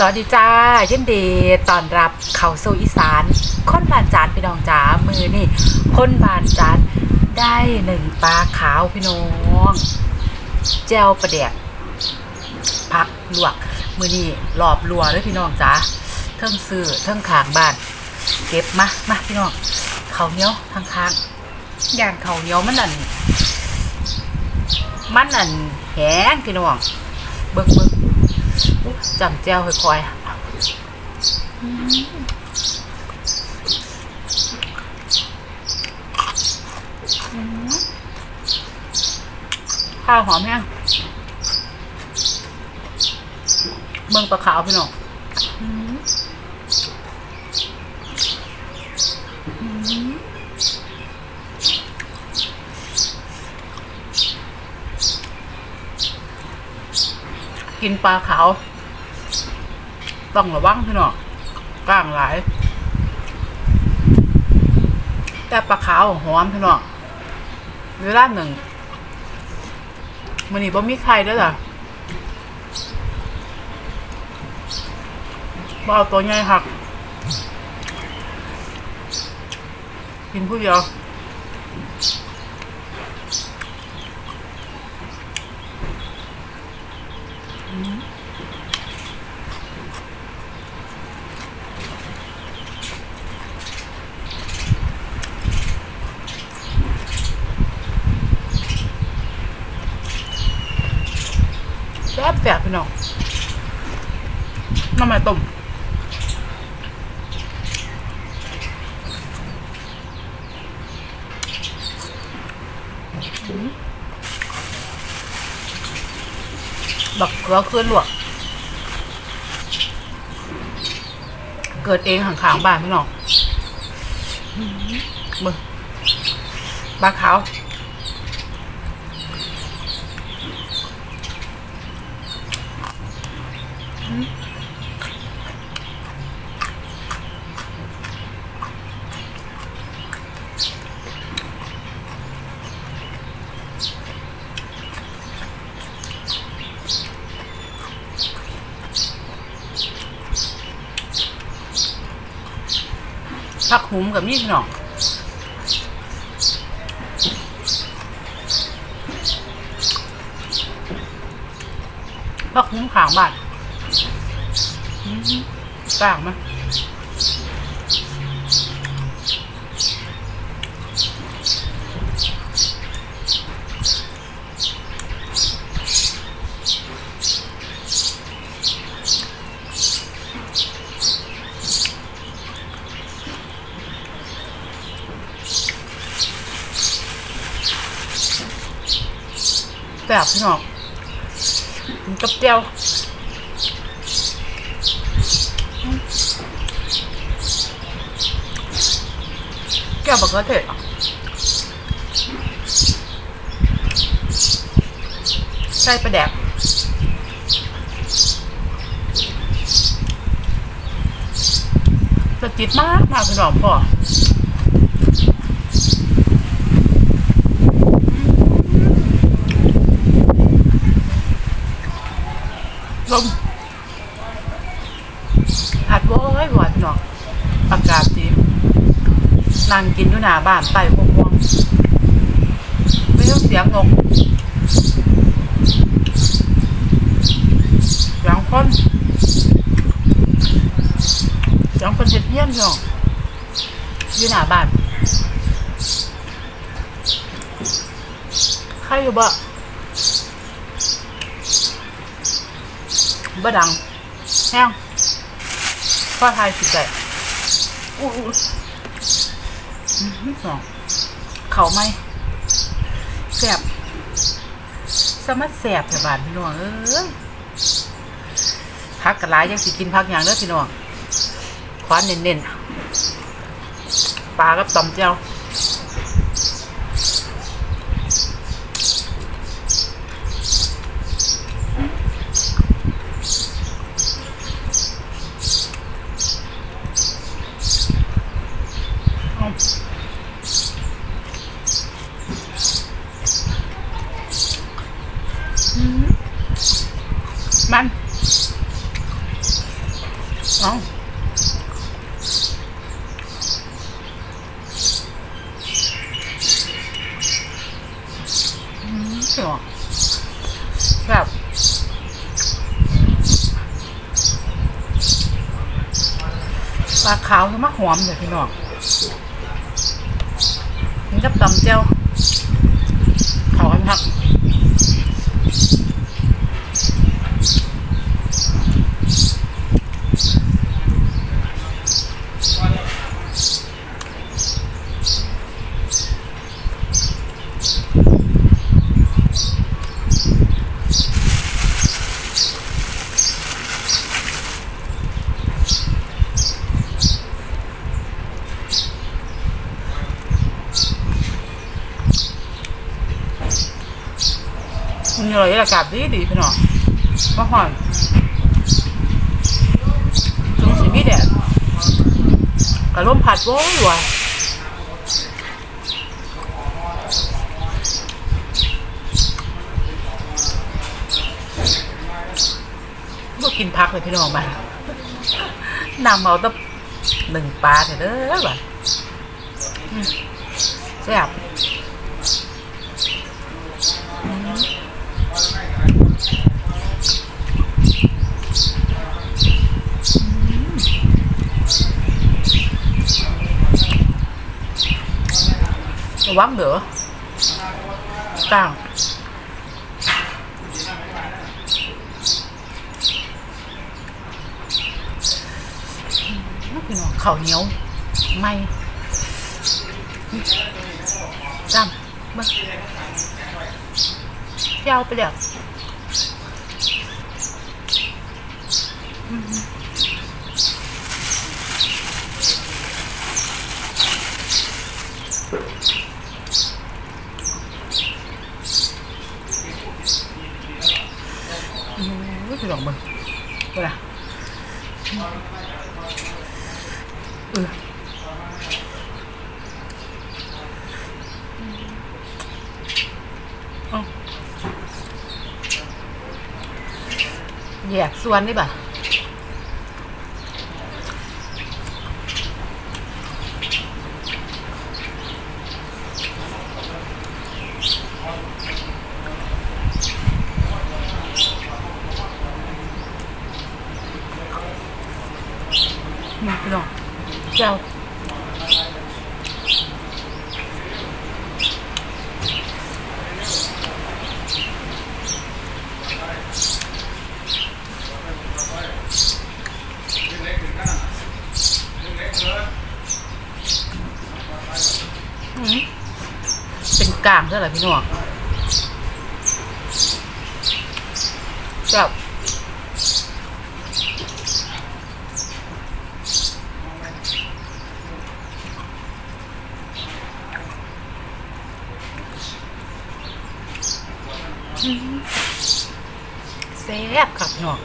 สวัสดีจ้ายินดีตอนรับเขาสู่อีสานคนบานจานพี่น้องจ๋ามือนี่คนบานจานได้หนึ่งปลาขาวพี่น้องแจวประเดกพักลวก มือนี่รอบรัวเลยพี่น้องจ๋าเทิงซื้อเทิงขางบ้าน เก็บมามาพี่น้องเขาเนี้ยวทางค้างย่างเขาเนี้ยวมันนั่นมันนั่นแห้งพี่น้องเบิ่งเบิ จำแจ้วค่อยๆข้าวหอมแห้งเมืองปลาขาวพี่น้อง กินปลาขาว ต้องระวังพี่น้องกล้างหลาย แต่ปลาขาวหอมพี่น้องเวลาหนึ่งมันนี่บ่มีใครด้วยล่ะบ่เอาตัวใหญ่หัก กินผู้เดียว บแซ่บพี่น้องน้ำมันต้มบักเกลือขึ้นลวก เกิดเองห่างๆบ้านพี่น้องมึงปลาขาว ผักหุมกับนี่พี่น้องผักหุมขางบาท อืมกลางไหมแซ่บพี่น้องกินกับเจียว แก้วบักเขือเทศอะใส่ปลาแดกแต่จิตมากมากพี่น้องพ่อลมหัดโว้ยหวานหนองอากาศดี นั่งกินอยู่หน้าบ้านใต้พวงวงไม่ต้องเสียงนกเสียงคนเสียงคนเห็ดเยี่ยมพี่น้องอยู่หน้าบ้านใครอยู่บ่บ่ดังแห้งพ่อทายสิใจอู้ สองเขาไหมแสบสมัดแสบแถวบ้านพี่น้องเอ้ยพักกระไรยังสิกินพักอย่างเด้อพี่น้องคว้านเน้นๆปลากับตำเจ้าอื มันเอาสียแบบปลาขาวจะมาหอมเลยพี่น้องนี่กับตำเจ้าเขากันพัก มันอร่อยอากาศดีดีพี่น้องมาห่อนตรงสีมีแดดกระล่มผัดโว้ยว่ะก็กินพักเลยพี่น้องมานำเอาตั้งหนึ่งปลาเถอะเด้อวะแซ่บระวังเด้อกลาน้องข้าวเหนียวไม่จำมายาวไปแล้ว อืมพี่น้องมึงเวลาเอ อเอาแยกส่วนนี่ นี่พี่น้องเจ้าอืมเป็นกลางใช่ไหมพี่น้องเจ้า แซ่ บครับเนาะ